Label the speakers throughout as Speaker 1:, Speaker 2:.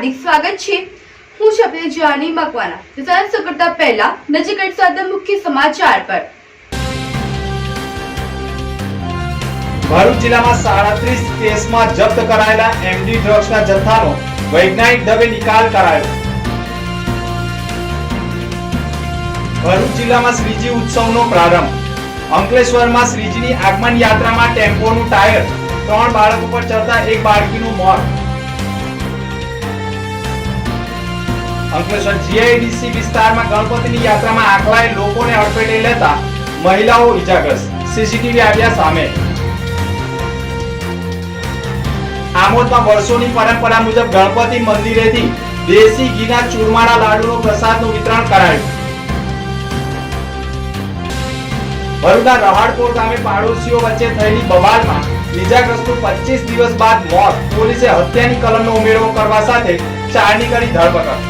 Speaker 1: હાર્દિક સ્વાગત છે. હું છું આપની જાની મકવાના શરૂ કરતા પહેલા નજીક સાથે મુખ્ય સમાચાર પર.
Speaker 2: ભરૂચ જિલ્લામાં સાડત્રીસ કેસમાં જપ્ત કરાયેલા એમડી ડ્રગ્સના જથ્થાનો વૈજ્ઞાનિક ઢબે નિકાલ કરાયો. ભરૂચ જિલ્લામાં શ્રીજી ઉત્સવનો પ્રારંભ. અંકલેશ્વરમાં શ્રીજીની આગમન યાત્રામાં ટેમ્પોનું ટાયર ત્રણ બાળકો પર ચડતા એક બાળકીનું મોત. અંકલેશ્વર જીઆઈડીસી વિસ્તારમાં ગણપતિની યાત્રામાં આખલાએ લોકોને અડફેટે લેતા મહિલાઓ ઇજાગ્રસ્ત સીસીટીવી આવ્યા સામે. આમોદમાં વર્ષોની પરંપરા મુજબ ગણપતિ મંદિરેથી દેશી ઘીના ચૂરમાના લાડુનો પ્રસાદનું વિતરણ કરાયું. ભરૂચના રહાડપોર ગામે પાડોશીઓ વચ્ચે થયેલી બબાલમાં ઇજાગ્રસ્તનું પચીસ દિવસ બાદ મોત. પોલીસે હત્યાની કલમનો ઉમેરો કરવા સાથે ચારની કરી ધરપકડ.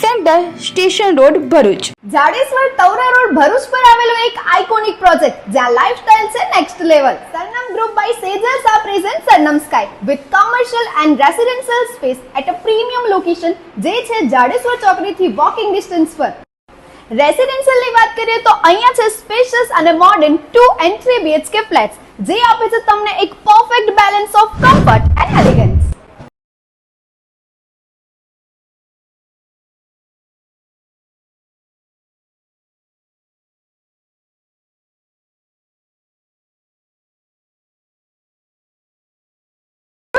Speaker 1: centre, station road, Bharuch.
Speaker 3: Jadeshwar Tavra road, Bharuch પર આવેલો એક આઇકોનિક પ્રોજેક્ટ જ્યાં લાઇફસ્ટાઇલ છે next level Sarnam group by Sejal's આ present Sarnam sky with commercial and residential space at a premium location જે છે જાડેશ્વર ચોકડીથી વોકિંગ ડિસ્ટન્સ પર. રેસિડેન્શિયલની વાત કરીએ તો અહીંયા છે સ્પેશિયસ અને modern two and three BHK flats જે આપે છે તમને એક perfect balance of comfort and elegance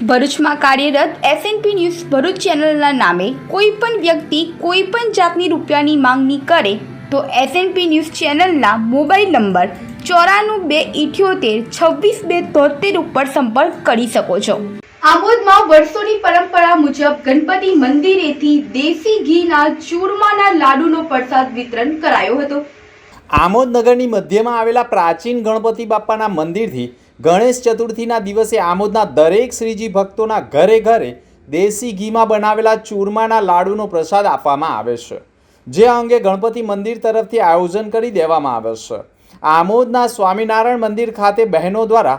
Speaker 1: ભરૂચમાં કાર્યરત એસએનપી ન્યૂઝ ભરૂચ ચેનલના નામે કોઈ પણ વ્યક્તિ કોઈ પણ જાતની રૂપિયાની માંગણી કરે તો એસએનપી ન્યૂઝ ચેનલના મોબાઈલ નંબર ચોરાણું બે ઇઠ્યોતેર છવ્વીસ બે તોતેર ઉપર સંપર્ક કરી શકો છો. આમોદમાં વર્ષોની પરંપરા મુજબ ગણપતિ મંદિરેથી દેશી ઘીના, ચૂરમાના લાડુનો પ્રસાદ વિતરણ કરાયો હતો.
Speaker 2: આમોદ નગરની મધ્યમાં આવેલા પ્રાચીન ગણપતિ બાપાના મંદિરથી ગણેશ ચતુર્થીના દિવસે આમોદના દરેક શ્રીજી ભક્તોના ઘરે ઘરે દેશી ઘીમાં બનાવેલા ચૂરમાના લાડુનો પ્રસાદ આપવામાં આવે છે, જે અંગે ગણપતિ મંદિર તરફથી આયોજન કરી દેવામાં આવે છે. આમોદના સ્વામિનારાયણ મંદિર ખાતે બહેનો દ્વારા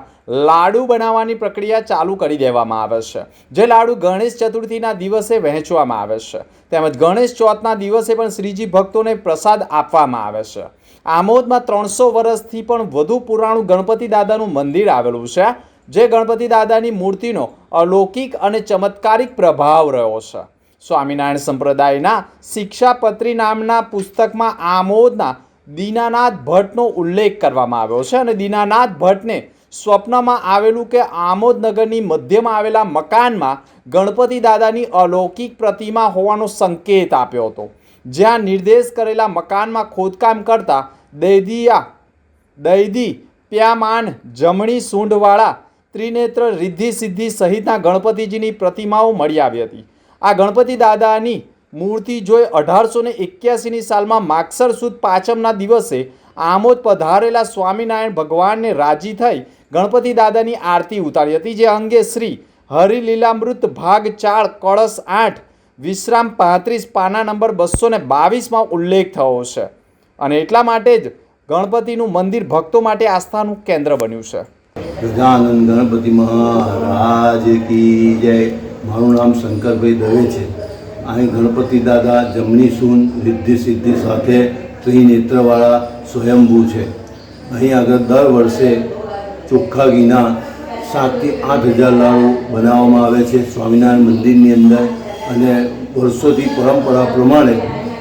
Speaker 2: લાડુ બનાવવાની પ્રક્રિયા ચાલુ કરી દેવામાં આવે છે, જે લાડુ ગણેશ ચતુર્થીના દિવસે વહેંચવામાં આવે છે. તેમજ ગણેશ ચોથના દિવસે પણ શ્રીજી ભક્તોને પ્રસાદ આપવામાં આવે છે. આમોદમાં ત્રણસો વર્ષથી પણ વધુ પુરાણું ગણપતિ દાદાનું મંદિર આવેલું છે, જે ગણપતિ દાદાની મૂર્તિનો અલૌકિક અને ચમત્કારિક પ્રભાવ રહ્યો છે. સ્વામિનારાયણ સંપ્રદાયના શિક્ષાપત્રી નામના પુસ્તકમાં આમોદના દીનાનાથ ભટ્ટનો ઉલ્લેખ કરવામાં આવ્યો છે અને દીનાનાથ ભટ્ટને સ્વપ્નમાં આવેલું કે આમોદનગરની મધ્યમાં આવેલા મકાનમાં ગણપતિ દાદાની અલૌકિક પ્રતિમા હોવાનો સંકેત આપ્યો હતો. જ્યાં નિર્દેશ કરેલા મકાનમાં ખોદકામ કરતા દૈદિયા, દૈદી પ્યામાન, જમણી સૂંઢવાળા, ત્રિનેત્ર રિદ્ધિ સિદ્ધિ સહિતના ગણપતિજીની પ્રતિમાઓ મળી આવી હતી. આ ગણપતિ દાદાની મૂર્તિ જોઈ અઢારસો ને એક્યાસીની સાલમાં માગસર સુદ પાંચમના દિવસે આમોદ પધારેલા સ્વામિનારાયણ ભગવાનને રાજી થઈ ગણપતિ દાદાની આરતી ઉતારી હતી, જે અંગે શ્રી હરિલીલામૃત ભાગ ચાર, કળશ આઠ વિશ્રામ પાંત્રીસ પાના નંબર બસો ને બાવીસમાં ઉલ્લેખ થયો છે. અને એટલા માટે જ ગણપતિનું મંદિર ભક્તો માટે આસ્થાનું કેન્દ્ર બન્યું છે.
Speaker 4: ગજાનંદ ગણપતિ મહારાજ કી જય. મારું નામ શંકરભાઈ દવે છે. અહીં ગણપતિ દાદા જમણી સૂન રિદ્ધિ સિદ્ધિ સાથે ત્રિનેત્રવાળા સ્વયંભૂ છે. અહીં આગળ દર વર્ષે ચોખ્ખા ઘીના સાતથી આઠ હજાર લાડુ બનાવવામાં આવે છે. સ્વામિનારાયણ મંદિરની અંદર અને વર્ષોથી પરંપરા પ્રમાણે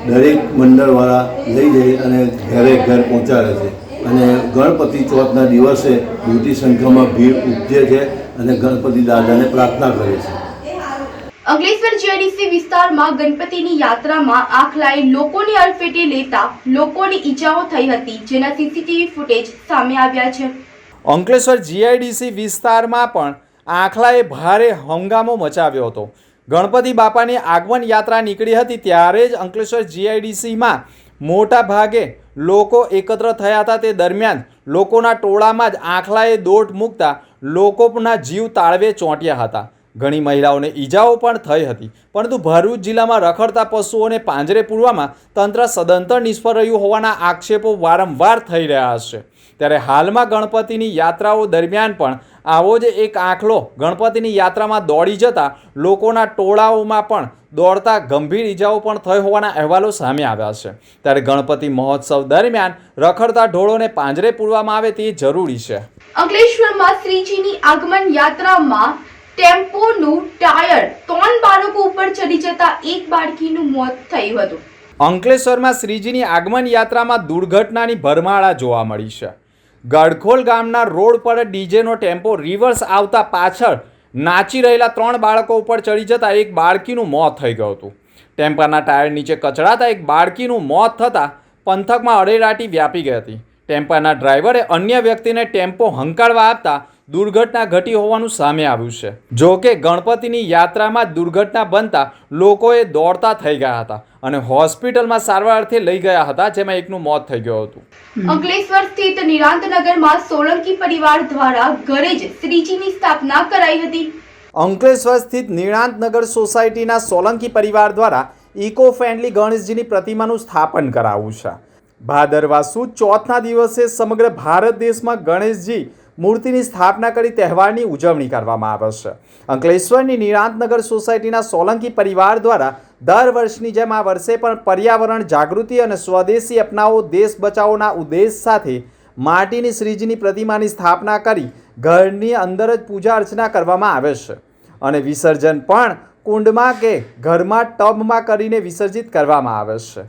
Speaker 4: દરેક મંડળવાળા લઈ જઈ અને ઘરે ઘર પહોંચાડે છે. અને ગણપતિ ચોથના દિવસે મોટી સંખ્યામાં ભીડ ઉપજે છે અને ગણપતિ દાદાને પ્રાર્થના કરે છે.
Speaker 1: અંકલેશ્વર જીઆઈડીસી વિસ્તારમાં ગણપતિની યાત્રામાં આખલાએ લોકોને અડફેટે લેતા લોકોની ઈજાઓ થઈ હતી જેના સીસીટીવી ફૂટેજ સામે આવ્યા છે.
Speaker 2: અંકલેશ્વર જીઆઈડીસી વિસ્તારમાં પણ આખલાએ ભારે હંગામો મચાવ્યો હતો. ગણપતિ બાપાની આગમન યાત્રા નીકળી હતી ત્યારે જ અંકલેશ્વર જીઆઈડીસીમાં મોટા ભાગે લોકો એકત્ર થયા હતા. તે દરમિયાન લોકોના ટોળામાં જ આંખલાએ દોટ મૂકતા લોકોના જીવ તાળવે ચોંટ્યા હતા. ઘણી મહિલાઓને ઈજાઓ પણ થઈ હતી. પરંતુ ભરૂચ જિલ્લામાં રખડતા પશુઓને પાંજરે પૂરવામાં તંત્ર સદંતર નિષ્ફળ રહ્યું હોવાના આક્ષેપો વારંવાર થઈ રહ્યા છે. ત્યારે હાલમાં ગણપતિની યાત્રાઓ દરમિયાન પણ આવો જ એક આંખલો. ગણપતિની યાત્રામાં દોડી જતા લોકોના ટોળાઓમાં પણ દોડતા ગંભીર ઈજાઓ પણ થઈ હોવાના અહેવાલો સામે આવ્યા છે. ત્યારે ગણપતિ મહોત્સવ દરમિયાન રખડતા ઢોળોને પાંજરે પૂરવામાં આવે તે જરૂરી છે.
Speaker 1: અંકલેશ્વરમાં શ્રીજીની આગમન યાત્રામાં ટેમ્પોનું ટાયર ત્રણ બાળકો ઉપર ચડી જતા એક બાળકીનું મોત થયું હતું.
Speaker 2: અંકલેશ્વરમાં શ્રીજીની આગમન યાત્રામાં દુર્ઘટનાની ભરમાળા જોવા મળી છે. ગડખોલ ગામના રોડ પર ડીજેનો ટેમ્પો રિવર્સ આવતા પાછળ નાચી રહેલા ત્રણ બાળકો ઉપર ચડી જતા એક બાળકીનું મોત થઈ ગયું હતું. ટેમ્પાના ટાયર નીચે કચડાતા એક બાળકીનું મોત થતાં પંથકમાં અડેરાટી વ્યાપી ગઈ હતી. ટેમ્પાના ડ્રાઈવરે અન્ય વ્યક્તિને ટેમ્પો હંકારવા આપતા દુર્ઘટના ઘટી હોવાનું સામે આવ્યું છે. જો કે ગણપતિની યાત્રામાં દુર્ઘટના બનતા લોકોએ દોડતા થઈ ગયા હતા અને હોસ્પિટલમાં સારવાર અર્થે લઈ ગયા હતા જેમાં એકનું મોત થઈ ગયું હતું.
Speaker 1: અંકલેશ્વર સ્થિત નિરાંતનગરમાં સોલંકી પરિવાર દ્વારા ઘરે જ શ્રીજીની સ્થાપના કરાઈ હતી.
Speaker 2: અંકલેશ્વર સ્થિત નિરાંતનગર સોસાયટીના સોલંકી પરિવાર દ્વારા ઇકો ફ્રેન્ડલી ગણેશજીની પ્રતિમાનું સ્થાપન કરાવવું છે. ભાદરવા સુદ ચોથના દિવસે સમગ્ર ભારત દેશમાં ગણેશજી મૂર્તિની સ્થાપના કરી તહેવારની ઉજવણી કરવામાં આવે છે. અંકલેશ્વરની નિરાંતનગર સોસાયટીના સોલંકી પરિવાર દ્વારા દર વર્ષની જેમ આ વર્ષે પણ પર્યાવરણ, જાગૃતિ અને સ્વદેશી અપનાવો દેશ બચાવોના ઉદ્દેશ સાથે માટીની શ્રીજીની પ્રતિમાની સ્થાપના કરી ઘરની અંદર જ પૂજા અર્ચના કરવામાં આવે છે. અને વિસર્જન પણ કુંડમાં કે ઘરમાં ટબમાં કરીને વિસર્જિત કરવામાં આવે છે.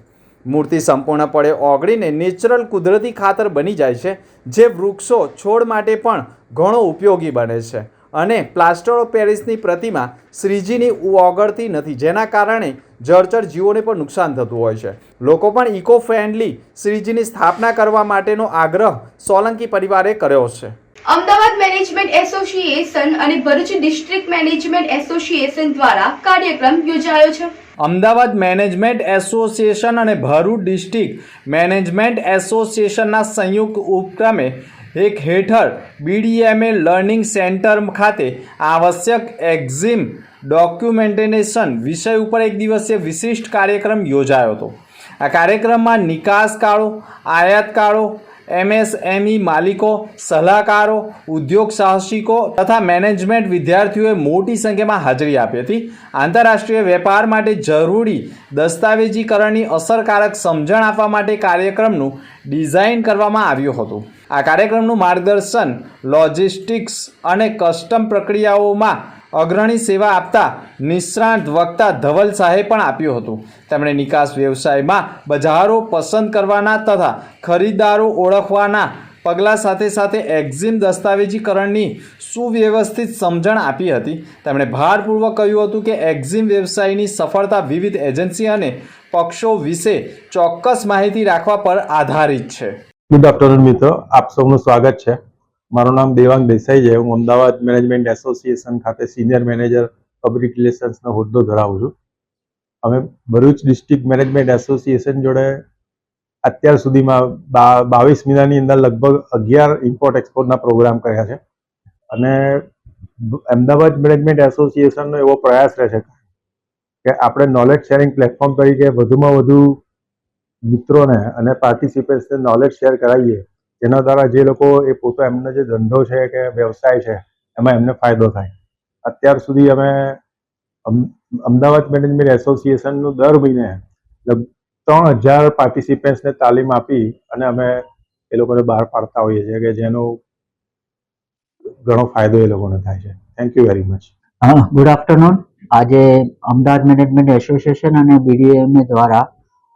Speaker 2: મૂર્તિ સંપૂર્ણપણે ઓગળીને નેચરલ કુદરતી ખાતર બની જાય છે, જે વૃક્ષો છોડ માટે પણ ઘણો ઉપયોગી બને છે. અને પ્લાસ્ટર ઓફ પેરિસની પ્રતિમા શ્રીજીની ઓગળતી નથી, જેના કારણે જળચર જીવોને પણ નુકસાન થતું હોય છે. લોકો પણ ઇકો ફ્રેન્ડલી શ્રીજીની સ્થાપના કરવા માટેનો આગ્રહ સોલંકી પરિવારે કર્યો છે.
Speaker 1: અમદાવાદ મેનેજમેન્ટ એસોસિએશન અને ભરૂચ ડિસ્ટ્રિક્ટ મેનેજમેન્ટ એસોસિએશન દ્વારા કાર્યક્રમ યોજાયો છે.
Speaker 2: અમદાવાદ મેનેજમેન્ટ એસોસિએશન અને ભરૂચ ડિસ્ટ્રિક્ટ મેનેજમેન્ટ એસોસિએશનના સંયુક્ત ઉપક્રમે એક હેઠળ બીડીએમએ લર્નિંગ સેન્ટર ખાતે આવશ્યક એક્ઝિમ ડોક્યુમેન્ટેશન વિષય ઉપર એક દિવસીય વિશિષ્ટ કાર્યક્રમ યોજાયો હતો. આ કાર્યક્રમમાં નિકાસકારો આયાતકારો એમએસએમઈ માલિકો, સલાહકારો, ઉદ્યોગ સાહસિકો તથા મેનેજમેન્ટ વિદ્યાર્થીઓએ મોટી સંખ્યામાં હાજરી આપી હતી. આંતરરાષ્ટ્રીય વેપાર માટે જરૂરી દસ્તાવેજીકરણની અસરકારક સમજણ આપવા માટે કાર્યક્રમનું ડિઝાઇન કરવામાં આવ્યું હતું. આ કાર્યક્રમનું માર્ગદર્શન લોજિસ્ટિક્સ અને કસ્ટમ પ્રક્રિયાઓમાં અગ્રણી સેવા આપતા નિષ્ણાંત વક્તા ધવલ શાહે પણ આપ્યું હતું. તેમણે નિકાસ વ્યવસાયમાં બજારો પસંદ કરવાના તથા ખરીદદારો ઓળખવાના પગલાં સાથે સાથે એક્ઝિમ દસ્તાવેજીકરણની સુવ્યવસ્થિત સમજણ આપી હતી. તેમણે ભારપૂર્વક કહ્યું હતું કે એક્ઝિમ વ્યવસાયની સફળતા વિવિધ એજન્સી અને પક્ષો વિશે ચોક્કસ માહિતી રાખવા પર આધારિત છે.
Speaker 5: ગુડ આફ્ટરનૂન મિત્રો. આપ સૌનું સ્વાગત છે. મારું નામ દેવાંગ દેસાઈ છે. હું અમદાવાદ મેનેજમેન્ટ એસોસિએશન ખાતે સિનિયર મેનેજર, પબ્લિક રિલેશન્સનો હોદ્દો ધરાવું છું. અમે ભરૂચ ડિસ્ટ્રિક્ટ મેનેજમેન્ટ એસોસિએશન જોડે અત્યાર સુધીમાં બાવીસ મહિનાની અંદર લગભગ અગિયાર ઇમ્પોર્ટ એક્સપોર્ટના પ્રોગ્રામ કર્યા છે. અને અમદાવાદ મેનેજમેન્ટ એસોસિએશનનો એવો પ્રયાસ રહે છે કે આપણે નોલેજ શેરિંગ પ્લેટફોર્મ તરીકે વધુમાં વધુ મિત્રોને અને પાર્ટિસિપેન્ટ્સને નોલેજ શેર કરાવીએ. જેના દ્વારા જે લોકો એ પોતા એમનો જે ધંધો છે કે વ્યવસાય છે, એમાં એમને ફાયદો થાય. અત્યાર સુધી અમે અમ- અમદાવાદ મેનેજમેન્ટ એસોસિએશનનું દર મહિને ત્રણ હજાર પાર્ટિસિપન્ટ્સને તાલીમ આપી અને અમે એ લોકોને બહાર પાડતા હોઈએ છીએ કે જેનો ઘણો ફાયદો એ લોકોને થાય છે. થેન્ક યુ વેરી મચ
Speaker 6: હા ગુડ આફ્ટરનૂન આજે અમદાવાદ મેનેજમેન્ટ એસોસિએશન અને બીડીએમએ દ્વારા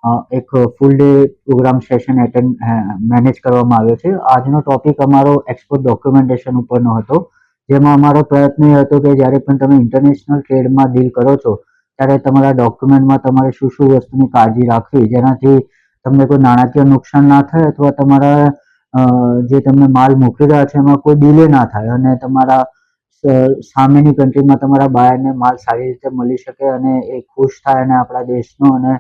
Speaker 6: એક full day programme session attend manage કરવામાં આવ્યો છે. આજનો ટોપિક અમારો એક્સપોર્ટ ડોક્યુમેન્ટેશન ઉપરનો હતો, જેમાં અમારો પ્રયત્ન એ હતો કે જ્યારે પણ તમે ઇન્ટરનેશનલ ટ્રેડમાં ડીલ કરો છો, ત્યારે તમારા ડોક્યુમેન્ટમાં તમારે શું શું વસ્તુની કાળજી રાખવી, જેનાથી તમને કોઈ નાણાકીય નુકસાન ના થાય અથવા તમારા જે તમને માલ મોકલી રહ્યા છે એમાં કોઈ ડિલે ના થાય અને તમારા સામેની કન્ટ્રીમાં તમારા બાયરને માલ સારી રીતે મળી શકે અને એ ખુશ થાય અને આપણા દેશનો અને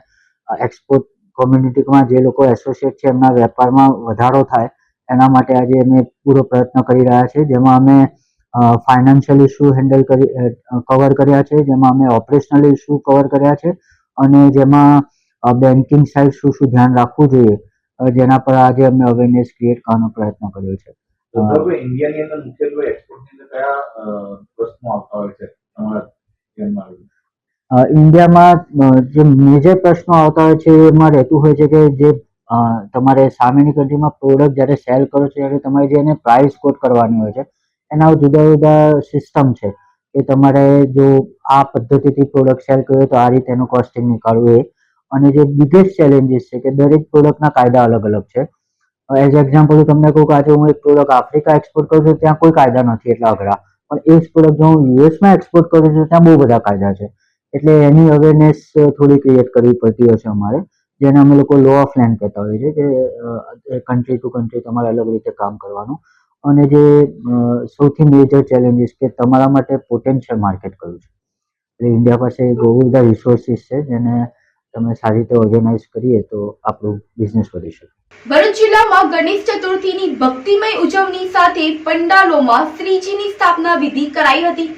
Speaker 6: એક્સપોર્ટ કોમ્યુનિટીમાં જે લોકો એસોસિએટ છે એમના વેપારમાં વધારો થાય એના માટે આજે અમે પૂરો પ્રયત્ન કરી રહ્યા છીએ. જેમાં અમે ફાઇનાન્શિયલ ઇસ્યુ હેન્ડલ કરી કવર કર્યા છે જેમાં અમે ઓપરેશનલ ઇસ્યુ કવર કર્યા છે અને જેમાં બેન્કિંગ સાઇડ શું શું ધ્યાન રાખવું જોઈએ જેના પર આજે અમે અવેરનેસ ક્રિએટ કરવાનો પ્રયત્ન કર્યો છે.
Speaker 7: ઇન્ડિયાની અંદર મુખ્યત્વે એક્સપોર્ટની અંદર કયા અ, આવતા હોય છે? તમારા
Speaker 6: ઇન્ડિયામાં જે મેજર પ્રશ્નો આવતા હોય છે, એમાં રહેતું હોય છે કે જે તમારે સામેની કન્ટ્રીમાં પ્રોડક્ટ જ્યારે સેલ કરો છો, ત્યારે તમારે જે એને પ્રાઇસ કોટ કરવાની હોય છે. એના જુદા જુદા સિસ્ટમ છે કે તમારે જો આ પદ્ધતિથી પ્રોડક્ટ સેલ કર્યો તો આ રીતે એનું કોસ્ટિંગ નીકાળવું એ. અને જે બિગેસ્ટ ચેલેન્જીસ છે કે દરેક પ્રોડક્ટના કાયદા અલગ અલગ છે. એઝ એક્ઝામ્પલ તમને કહું કે આજે હું એક પ્રોડક્ટ આફ્રિકા એક્સપોર્ટ કરું છું, ત્યાં કોઈ કાયદા નથી એટલા અઘરા. પણ એ જ પ્રોડક્ટ જો હું યુએસમાં એક્સપોર્ટ કરું છું, ત્યાં બહુ બધા કાયદા છે. એટલે એની અવેરનેસ થોડી ક્રિએટ કરવી પડતી હોય છે અમારે, જેને અમે લોકો લો ઓફ લેન્ડ કહેતા હોઈએ છીએ કે કન્ટ્રી ટુ કન્ટ્રી તમારે અલગ રીતે કામ કરવાનું. અને જે સૌથી મેજર ચેલેન્જીસ કે તમારા માટે પોટેન્શિયલ માર્કેટ કયું છે? એટલે ઇન્ડિયા પાસે બહુ બધા રિસોર્સિસ છે, જેને તમે સારી રીતે ઓર્ગેનાઇઝ કરીએ તો આપણું બિઝનેસ વધી શકે.
Speaker 1: ભરૂચ જિલ્લામાં ગણેશ ચતુર્થીની ભક્તિમય ઉજવણી સાથે પંડાલોમાં શ્રીજીની સ્થાપના વિધિ કરાઈ હતી.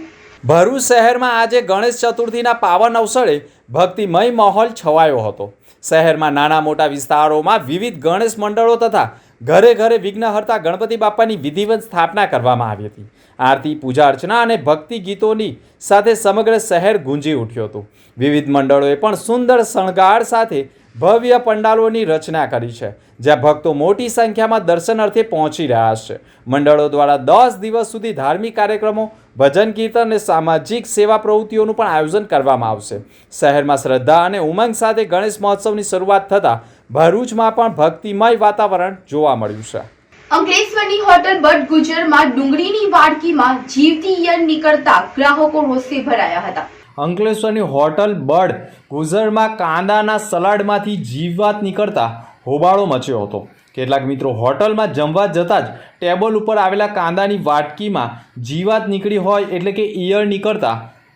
Speaker 2: ભરૂચ શહેરમાં આજે ગણેશ ચતુર્થીના પાવન અવસરે ભક્તિમય માહોલ છવાયો હતો. શહેરમાં નાના મોટા વિસ્તારોમાં વિવિધ ગણેશ મંડળો તથા ઘરે ઘરે વિઘ્નહર્તા ગણપતિ બાપાની વિધિવત સ્થાપના કરવામાં આવી હતી. આરતી, પૂજા અર્ચના અને ભક્તિ ગીતોની સાથે સમગ્ર શહેર ગુંજી ઉઠ્યું હતું. વિવિધ મંડળોએ પણ સુંદર શણગાર સાથે ભવ્ય પંડાલોની રચના કરી છે, જ્યાં ભક્તો મોટી સંખ્યામાં દર્શન અર્થે પહોંચી રહ્યા છે. મંડળો દ્વારા દસ દિવસ સુધી ધાર્મિક કાર્યક્રમો, ભજન કીર્તન અને સામાજિક સેવા પ્રવૃત્તિઓનું પણ આયોજન કરવામાં આવશે. શહેરમાં શ્રદ્ધા અને ઉમંગ સાથે ગણેશ મહોત્સવની શરૂઆત થતાં ભરૂચમાં પણ ભક્તિમય વાતાવરણ જોવા મળ્યું છે.
Speaker 1: અંકલેશ્વરની હોટલ બટ ગુજરમાં ડુંગળીની વાડકીમાં જીવતી યન નીકળતા ગ્રાહકો રોષે ભરાયા હતા.
Speaker 2: અંકલેશ્વરની હોટલ બર્ડ ગુજરમાં કાંદાના સલાડમાંથી જીવાત નીકળતા હોબાળો મચ્યો હતો. કેટલાક મિત્રો હોટલમાં જમવા જતાં જ ટેબલ ઉપર આવેલા કાંદાની વાટકીમાં જીવાત નીકળી હોય એટલે કે ઈયળ નીકળતા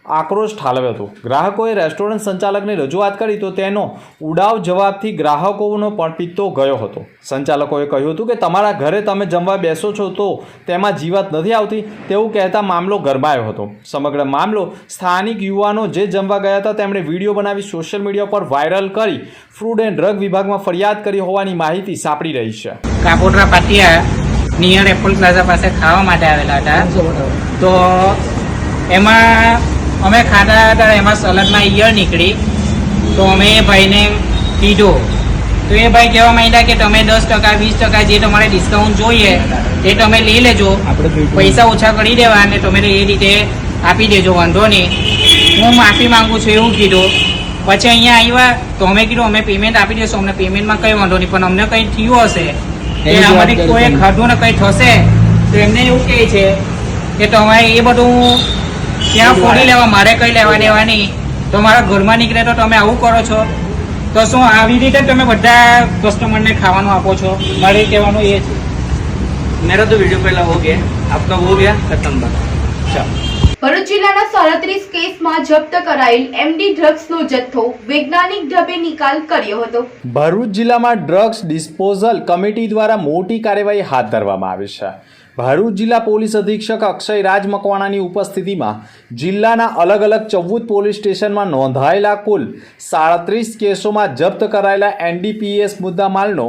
Speaker 2: આક્રોશ ઠાલવ્યો હતો. ગ્રાહકોએ રેસ્ટોરન્ટ સંચાલકને રજૂઆત કરી તો તેનો ઉડાવ જવાબથી ગ્રાહકોનો પણ પિત્તો ગયો હતો. સંચાલકોએ કહ્યું હતું કે, તમારા ઘરે તમે જમવા બેસો છો તો તેમાં જીવાત નથી આવતી. તેવું કહેતા મામલો ગરમાયો હતો. સમગ્ર મામલો સ્થાનિક યુવાનો જે જમવા ગયા હતા તેમણે વીડિયો બનાવી સોશિયલ મીડિયા પર વાયરલ કરી ફૂડ એન્ડ ડ્રગ વિભાગમાં ફરિયાદ કરી હોવાની માહિતી સાંપડી રહી છે.
Speaker 8: Kapodara Patiya near Apple Plaza પાસે ખાવા માટે આવેલા હતા. તો એમાં અમે ખાતા હતા એમાં સલગમાં ઈયળ નીકળી. તો અમે એ ભાઈને પીધો તો એ ભાઈ કહેવા માંડ્યા કે તમે દસ ટકા વીસ ટકા જે તમારે ડિસ્કાઉન્ટ જોઈએ એ તમે લઈ લેજો. પૈસા ઓછા કરી દેવા અને તમે એ રીતે આપી દેજો વાંધો નહીં. હું માફી માંગુ છું એવું કીધું. પછી અહીંયા આવ્યા તો અમે કીધું અમે પેમેન્ટ આપી દઈશું અમને પેમેન્ટમાં કંઈ વાંધો નહીં પણ અમને કંઈ થયું હશે એ અમારી કોઈ ખાધું ને કંઈ થશે તો એમને એવું કહે છે કે તમારે એ બધું ત્યાં ફોડી લેવા મારે કઈ લેવા દેવાની તો મારા ઘરમાં નીકળે તો તમે આવું કરો છો? તો શું આવી રીતે તમે બધા કસ્ટમરને ખાવાનું આપો છો? મારે કહેવાનું એ છે.
Speaker 9: મેરો તો વીડિયો પહેલા હો ગયા. આપકા હો ગયા? ખતમ
Speaker 1: ભરૂચ જિલ્લાના સાડત્રીસ કેસમાં જપ્ત કરાયેલ એમડી ડ્રગ્સનો જથ્થો વૈજ્ઞાનિક ઢબે નિકાલ કર્યો હતો.
Speaker 2: ભરૂચ જિલ્લામાં ડ્રગ્સ ડિસ્પોઝલ કમિટી દ્વારા મોટી કાર્યવાહી હાથ ધરવામાં આવી છે. ભરૂચ જિલ્લા પોલીસ અધિક્ષક અક્ષય રાજ મકવાણાની ઉપસ્થિતિમાં જિલ્લાના અલગ અલગ ચૌદ પોલીસ સ્ટેશનમાં નોંધાયેલા કુલ સાડત્રીસ કેસોમાં જપ્ત કરાયેલા એનડીપીએસ મુદ્દામાલનો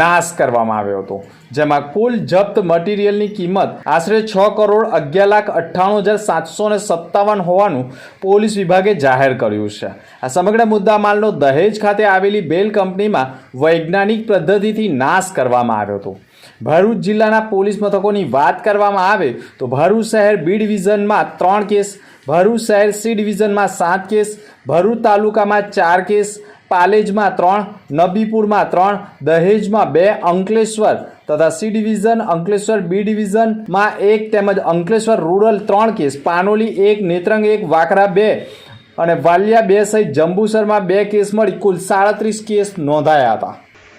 Speaker 2: નાશ કરવામાં આવ્યો હતો, જેમાં કુલ જપ્ત મટીરિયલની કિંમત આશરે છ કરોડ અગિયાર લાખ અઠ્ઠાણું હજાર સાતસો ને સત્તાવન હોવાનું પોલીસ વિભાગે જાહેર કર્યું છે. આ સમગ્ર મુદ્દામાલનો દહેજ ખાતે આવેલી બેલ કંપનીમાં વૈજ્ઞાનિક પદ્ધતિથી નાશ કરવામાં આવ્યો હતો. ભરૂચ જિલ્લાના પોલીસ મથકોની વાત કરવામાં આવે તો ભરૂચ શહેર બી ડિવિઝનમાં ત્રણ કેસ, ભરૂચ શહેર સી ડિવિઝનમાં સાત કેસ, ભરૂચ તાલુકામાં ચાર કેસ, પાલેજમાં ત્રણ, નબીપુરમાં ત્રણ, દહેજમાં બે અંકલેશ્વર તથા સી ડિવિઝન અંકલેશ્વર, બી ડિવિઝનમાં એક તેમજ અંકલેશ્વર રૂરલ ત્રણ કેસ, પાનોલી એક, નેત્રંગ એક, વાકરા બે અને વાલિયા બે સહિત જંબુસરમાં બે કેસ મળી, કુલ સાડત્રીસ કેસ નોંધાયા હતા.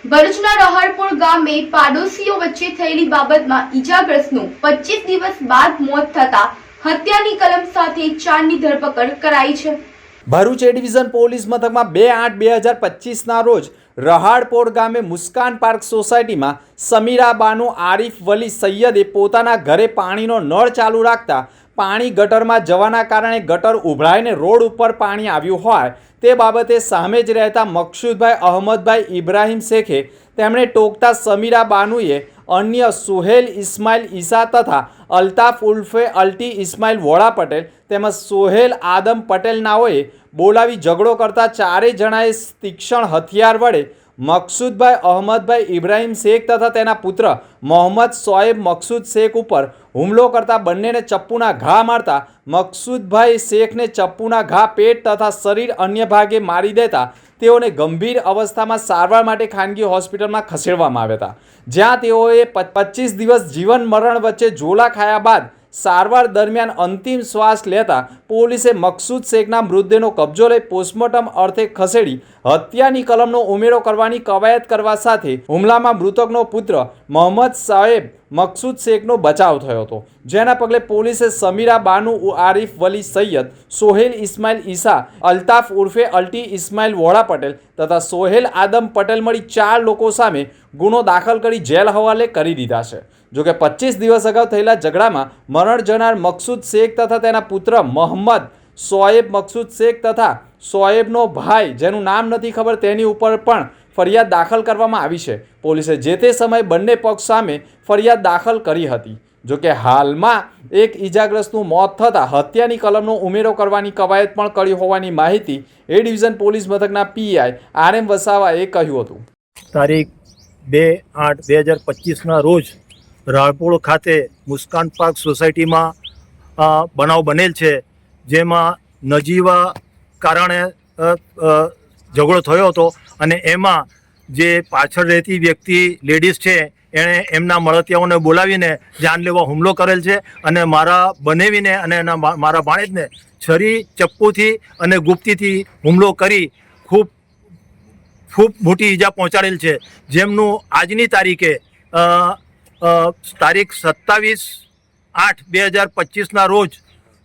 Speaker 1: ભરૂચના રહરપુર ગામે પાડોશીઓ વચ્ચે થયેલી બાબતમાં ઈજાગ્રસ્તનું પચીસ દિવસ બાદ મોત થતા હત્યાની કલમ સાથે ચારની ધરપકડ કરાઈ છે.
Speaker 2: ભરૂચ એ ડિવિઝન પોલીસ મથકમાં બે આઠ બે હજાર પચીસના રોજ રહાડપોર ગામે મુસ્કાન પાર્ક સોસાયટીમાં સમીરા બાનુ, આરિફ વલી સૈયદે પોતાના ઘરે પાણીનો નળ ચાલુ રાખતા પાણી ગટરમાં જવાના કારણે ગટર ઉભરાઈને રોડ ઉપર પાણી આવ્યું હોય તે બાબતે સામે જ રહેતા મકસુદભાઈ અહમદભાઈ ઇબ્રાહીમ શેખે તેમણે ટોકતા સમીરા બાનુએ અન્ય સુહેલ ઇસ્માઇલ ઈસા તથા અલ્તાફ ઉલ્ફે અલ્ટી ઇસ્માઇલ વોળા પટેલ તેમજ સોહેલ આદમ પટેલ નાઓએ બોલાવી ઝઘડો કરતા ચારેય જણાએ તીક્ષણ હથિયાર વડે મકસૂદભાઈ અહમદભાઈ ઇબ્રાહિમ શેખ તથા તેના પુત્ર મોહમ્મદ સોએબ મકસૂદ શેખ ઉપર હુમલો કરતા બંનેને ચપ્પુના ઘા મારતા મકસૂદભાઈ શેખને ચપ્પુના ઘા, પેટ તથા શરીર અન્ય ભાગે મારી દેતા તેઓને ગંભીર અવસ્થામાં સારવાર માટે ખાનગી હોસ્પિટલમાં ખસેડવામાં આવ્યા હતા. જ્યાં તેઓએ પચીસ દિવસ જીવન મરણ વચ્ચે ઝોલા ખાયા બાદ સારવાર દરમિયાન અંતિમ શ્વાસ લેતા પોલીસે મકસૂદ શેખના મૃતદેહનો કબજો લઈ પોસ્ટમોર્ટમ અર્થે ખસેડી હત્યાની કલમનો ઉમેરો કરવાની કવાયત કરવા સાથે હુમલામાં મૃતકનો પુત્ર મોહમ્મદ સાહેબ મકસૂદ શેખનો બચાવ થયો હતો. જેના પગલે પોલીસે સમીરા બાનુ આરિફ વલી સૈયદ સોહેલ ઇસ્માઇલ ઈસા, અલ્તાફ ઉર્ફે અલ્ટી ઇસ્માઇલ વોળા પટેલ તથા સોહેલ આદમ પટેલ મળી ચાર લોકો સામે ગુનો દાખલ કરી જેલ હવાલે કરી દીધા છે. જોકે પચીસ દિવસ અગાઉ થયેલા ઝઘડામાં મરણ જનાર મકસૂદ શેખ તથા તેના પુત્ર મોહમ્મદ સોએબ મકસૂદ શેખ તથા સોએબનો ભાઈ, જેનું નામ નથી ખબર તેની ઉપર પણ ફરિયાદ દાખલ કરવામાં આવી છે. પોલીસે જે તે સમયે બંને પક્ષ સામે ફરિયાદ દાખલ કરી હતી. જોકે હાલમાં એક ઈજાગ્રસ્તનું મોત થતાં હત્યાની કલમનો ઉમેરો કરવાની કવાયત પણ કરી હોવાની માહિતી એ ડિવિઝન પોલીસ મથકના પીઆઈ આર એમ વસાવાએ કહ્યું હતું.
Speaker 10: તારીખ બે આઠ બે હજાર પચીસના રોજ રાળપોળ ખાતે મુસ્કાન પાર્ક સોસાયટીમાં બનાવ બનેલ છે, જેમાં નજીવા કારણે ઝઘડો થયો હતો અને એમાં જે પાછળ રહેતી વ્યક્તિ, લેડીઝ છે, એણે એમના મળતિયાઓને બોલાવીને જાન લેવા હુમલો કરેલ છે અને મારા બનેવીને અને એના મારા ભાણેજને છરી ચપ્પુથી અને ગુપ્તીથી હુમલો કરી ખૂબ ખૂબ મોટી ઈજા પહોંચાડેલ છે. જેમનું આજની તારીખે તારીખ સત્તાવીસ આઠ બે હજાર પચીસના રોજ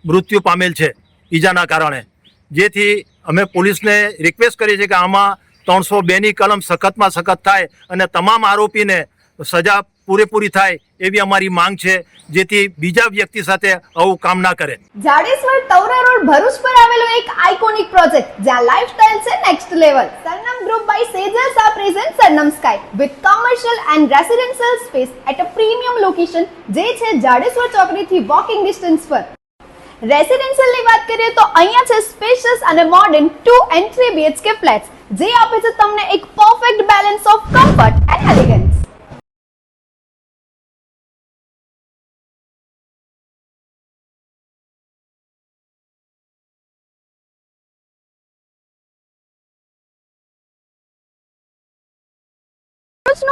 Speaker 10: મૃત્યુ પામેલ છે ઈજાના કારણે. જેથી અમે પોલીસને રિક્વેસ્ટ કરીએ છીએ કે આમાં ત્રણસો બેની કલમ સખતમાં સખત થાય અને તમામ આરોપીને સજા પૂરેપૂરી થાય એવી અમારી માંગ છે, જેથી બીજા વ્યક્તિ સાથે આવું કામ ના કરે.
Speaker 3: જાડેશ્વર તવરા રોડ ભરૂચ પર આવેલો એક આઇકોનિક પ્રોજેક્ટ જ્યાં લાઇફસ્ટાઇલ છે next level Sarnam group by Sejal આ present Sarnam sky with commercial and residential space at a premium location જે છે જાડેશ્વર ચોકડીથી વોકિંગ ડિસ્ટન્સ પર. રેસિડેન્શિયલની વાત કરીએ તો અહીંયા છે સ્પેશિયસ અને modern two and three BHK flats જે આપે છે તમને એક perfect balance of comfort and elegance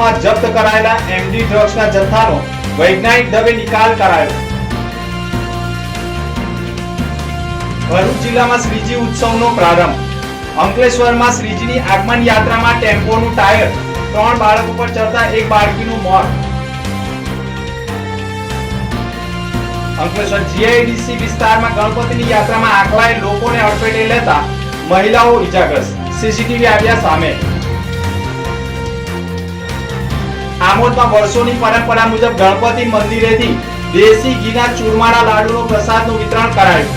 Speaker 2: કેસમાં જપ્ત કરાયેલા એમડી ડ્રગ્સના જથ્થાનો વૈજ્ઞાનિક દવે નિકાલ કરાયો. ભરૂચ જિલ્લામાં શ્રીજી ઉત્સવનો પ્રારંભ. અંકલેશ્વરમાં શ્રીજીની આગમન યાત્રામાં ટેમ્પોનું ટાયર. ત્રણ બાળકો પર ચડતા એક બાળકીનું મોત. અંકલેશ્વર જીઆઈડીસી વિસ્તારમાં ગણપતિની યાત્રામાં આખલાએ લોકોને અડફેટે લેતા મહિલાઓ ઈજાગ્રસ્ત. સીસીટીવી આવ્યા સામે. આમોદમાં વર્ષોની પરંપરા મુજબ ગણપતિ મંદિરેથી દેશી ઘીના ચૂરમાના લાડુનો પ્રસાદનું વિતરણ કરાયું.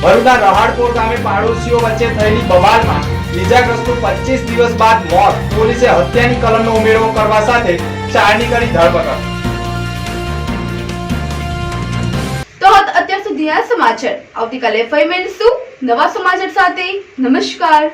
Speaker 2: ભરૂચના રહાડપોર ગામે પાડોશીઓ વચ્ચે થયેલી બબાલમાં ઇજાગ્રસ્તનું પચીસ દિવસ બાદ મોત. પોલીસે હત્યાની કલમનો ઉમેરો કરવા સાથે ચારની કરી ધરપકડ.
Speaker 11: તો અત્યાર સુધી આ સમાચાર. આવતીકાલે ફરી મળીશું નવા સમાચાર સાથે. નમસ્કાર.